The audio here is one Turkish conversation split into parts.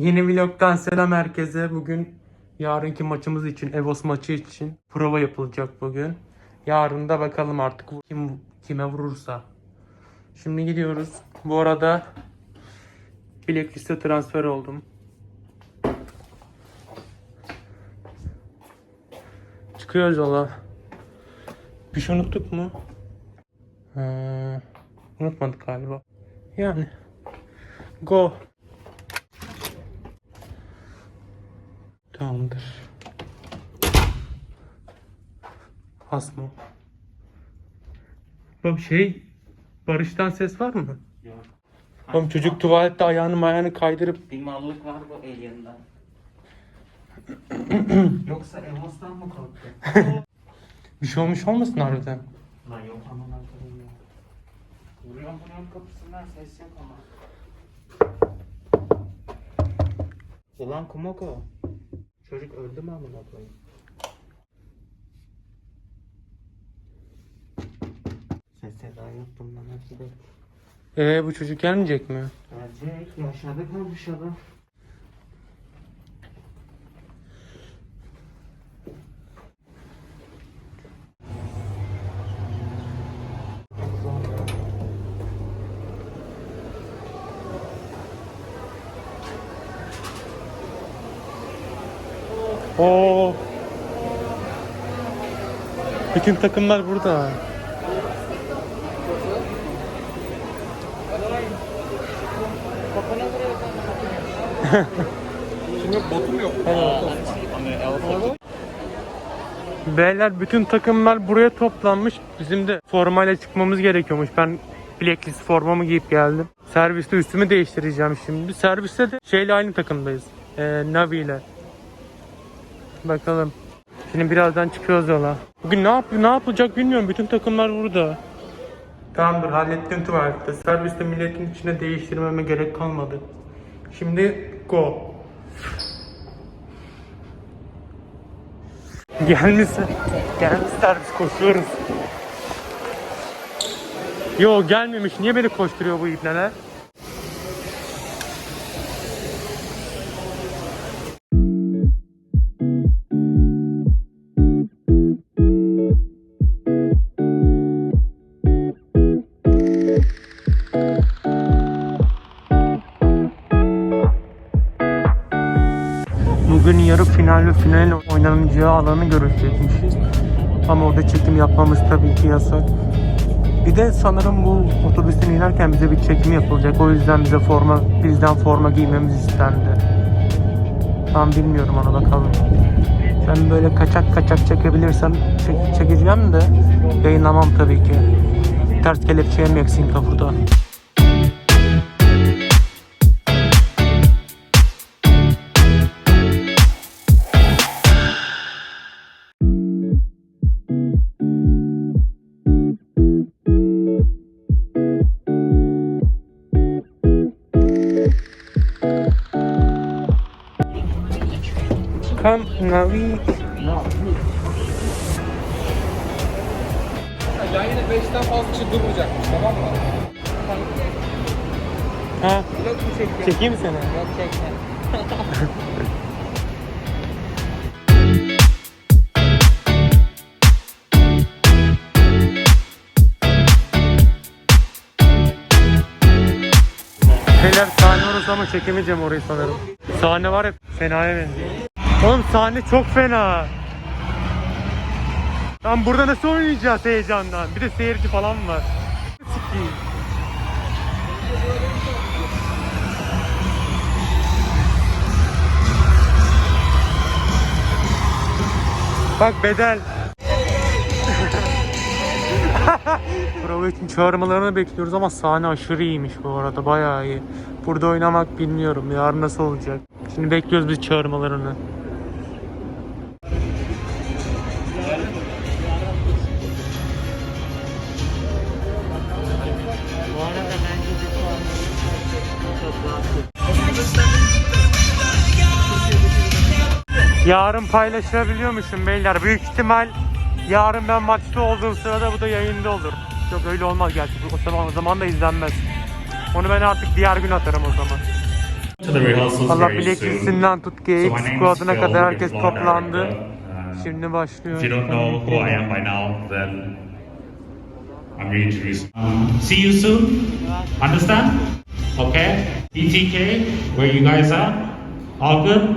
Yeni vlogdan selam herkese. Bugün yarınki maçımız için, Evos maçı için prova yapılacak bugün. Yarın da bakalım artık kim kime vurursa. Şimdi gidiyoruz. Bu arada Blacklist'e transfer oldum. Çıkıyoruz yola. Bir şey unuttuk mu? Ha, unutmadık galiba. Yani. Go. Tamamdır. Mı? Bak şey Barış'tan ses var mı? Yok. Oğlum çocuk tuvalette ayağını ayağını kaydırıp Bir mallık var bu alien'da. Yoksa Emos'tan mı korktun? bir şey olmuş olmasın harbiden? Lan yok aman akıllı ya. Vuruyorum vuruyorum kapısından ses yok ama. Ulan Kumoko. Çocuk öldü mü amına koyayım? Ses seda yok bundan nasıl değil? Ee bu çocuk gelmeyecek mi? Gelecek yaşadı kalmış adam. Oo. Bütün takımlar burada. Beyler bütün takımlar buraya toplanmış. Bizim de formayla çıkmamız gerekiyormuş. Ben Blacklist formamı giyip geldim. Serviste üstümü değiştireceğim şimdi. Serviste de şeyle aynı takımdayız. Ee, Navi ile. Bakalım. Şimdi birazdan çıkıyoruz yola. Bugün ne yap ne yapılacak bilmiyorum. Bütün takımlar burada. Tamamdır hallettim tuvalette. Serviste milletin içine değiştirmeme gerek kalmadı. Şimdi go. Gelmişse. Gelmiş servis koşuyoruz. Yo gelmemiş. Niye beni koşturuyor bu ibneler? Yarı final ve final oynanacağı alanı görecekmişiz. Ama orada çekim yapmamız tabii ki yasak. Bir de sanırım bu otobüsten inerken bize bir çekim yapılacak. O yüzden bize forma, bizden forma giymemiz istendi. Tam bilmiyorum ona bakalım. Ben böyle kaçak kaçak çekebilirsem çek- çekeceğim de yayınlamam tabii ki. Ters kelepçe yemek Singapur'da. Come Navi. Ya yine 5'ten fazla kişi durmayacakmış tamam mı? Ha, Vlog mu çekiyor? çekeyim mi seni? Yok çekme. Beyler sahne orası ama çekemeyeceğim orayı sanırım. Sahne var ya fenaya benziyor. Oğlum sahne çok fena. Lan burada nasıl oynayacağız heyecandan? Bir de seyirci falan var. Sikeyim. Bak bedel. Prova için çağırmalarını bekliyoruz ama sahne aşırı iyiymiş bu arada bayağı iyi. Burada oynamak bilmiyorum yarın nasıl olacak. Şimdi bekliyoruz biz çağırmalarını. Yarın paylaşabiliyormuşum beyler. Büyük ihtimal yarın ben maçta olduğum sırada bu da yayında olur. Yok öyle olmaz gerçi. O zaman, o zaman da izlenmez. Onu ben artık diğer gün atarım o zaman. to the rehearsals Allah very bilek soon. listesinden tut GX squadına kadar herkes toplandı. Uh, Şimdi başlıyor. See you soon. Understand? Okay. DTK, where you guys at? All good?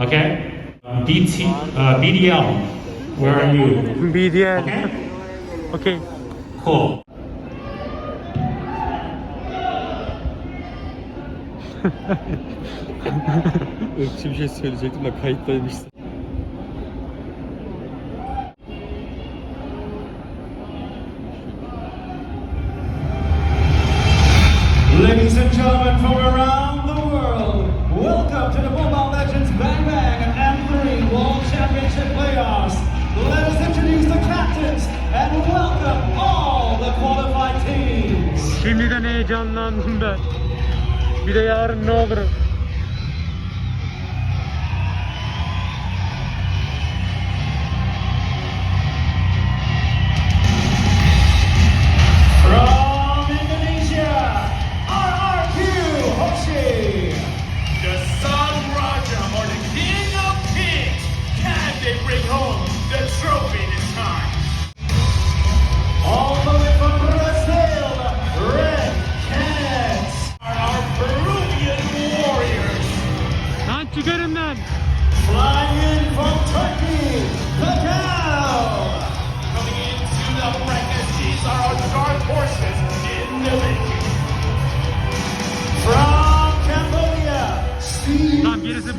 Okay. Uh, BT, uh, BDL, where are you? BDL. Okay. Okey. Cool. Irkçı bir şey söyleyecektim de kayıttaymış. Ladies and gentlemen from around the world, welcome to the Mobile Legends Bang Bang M3 World Championship Playoffs. Let us introduce the captains and welcome all the qualified teams.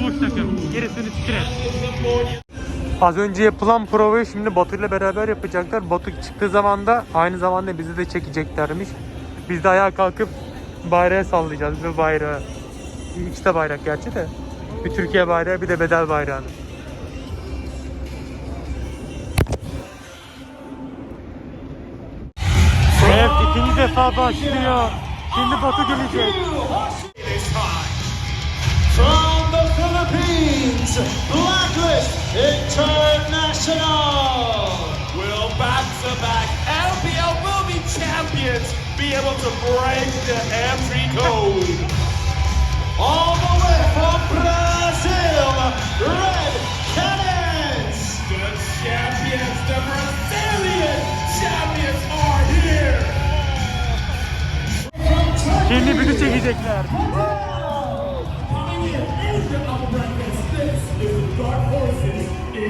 Boş takım. Gerisini siktir Az önce yapılan provayı şimdi Batu ile beraber yapacaklar. Batu çıktığı zaman da aynı zamanda bizi de çekeceklermiş. Biz de ayağa kalkıp bayrağı sallayacağız. Bir bayrağı. İkisi de bayrak gerçi de. Bir Türkiye bayrağı bir de bedel bayrağını. Evet ikinci defa başlıyor. Şimdi Batu gelecek. Philippines, Blacklist International. Will back-to-back LPL will be champions be able to break the entry code? All the way from Brazil, Red Cannons. The champions, the Brazilian champions are here. Şimdi bizi çekecekler. The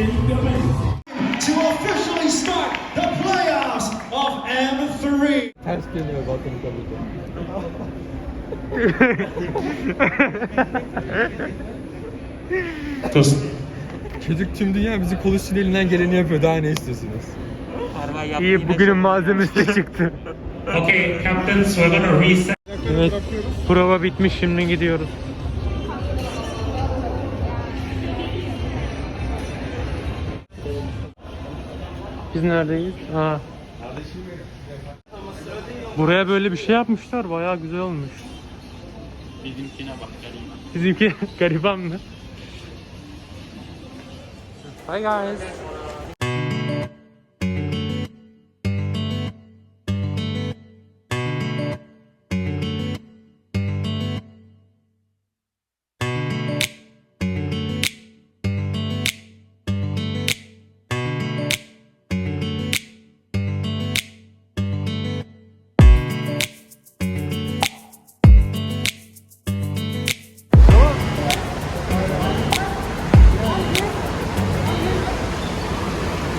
making. To officially start the playoffs of M3. Ters dönüyor bakın tabii ki. Çocuk tüm dünya bizi kolu için elinden geleni yapıyor. Daha ne istiyorsunuz? İyi bugünün malzemesi de çıktı. Okay, captains, we're gonna reset. Evet. Prova bitmiş şimdi gidiyoruz. Biz neredeyiz? Ha. Buraya böyle bir şey yapmışlar. Bayağı güzel olmuş. Bizimkine bak gariban. Bizimki gariban mı? Hi guys.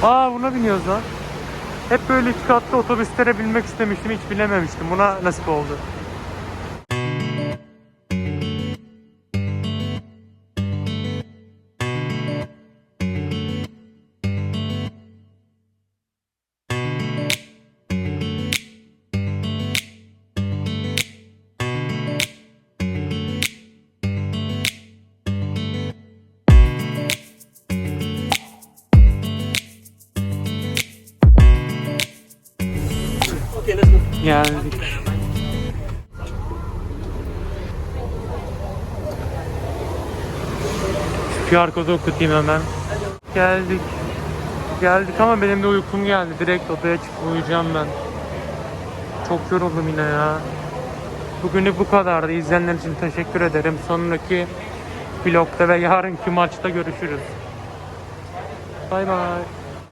Aa buna biniyoruz lan. Hep böyle iki katlı otobüslere binmek istemiştim hiç bilememiştim. Buna nasip oldu. Geldik. QR kodu okutayım hemen. Geldik. Geldik ama benim de uykum geldi. Direkt odaya çıkıp uyuyacağım ben. Çok yoruldum yine ya. Bugünlük bu kadardı. İzleyenler için teşekkür ederim. Sonraki vlogda ve yarınki maçta görüşürüz. Bay bay.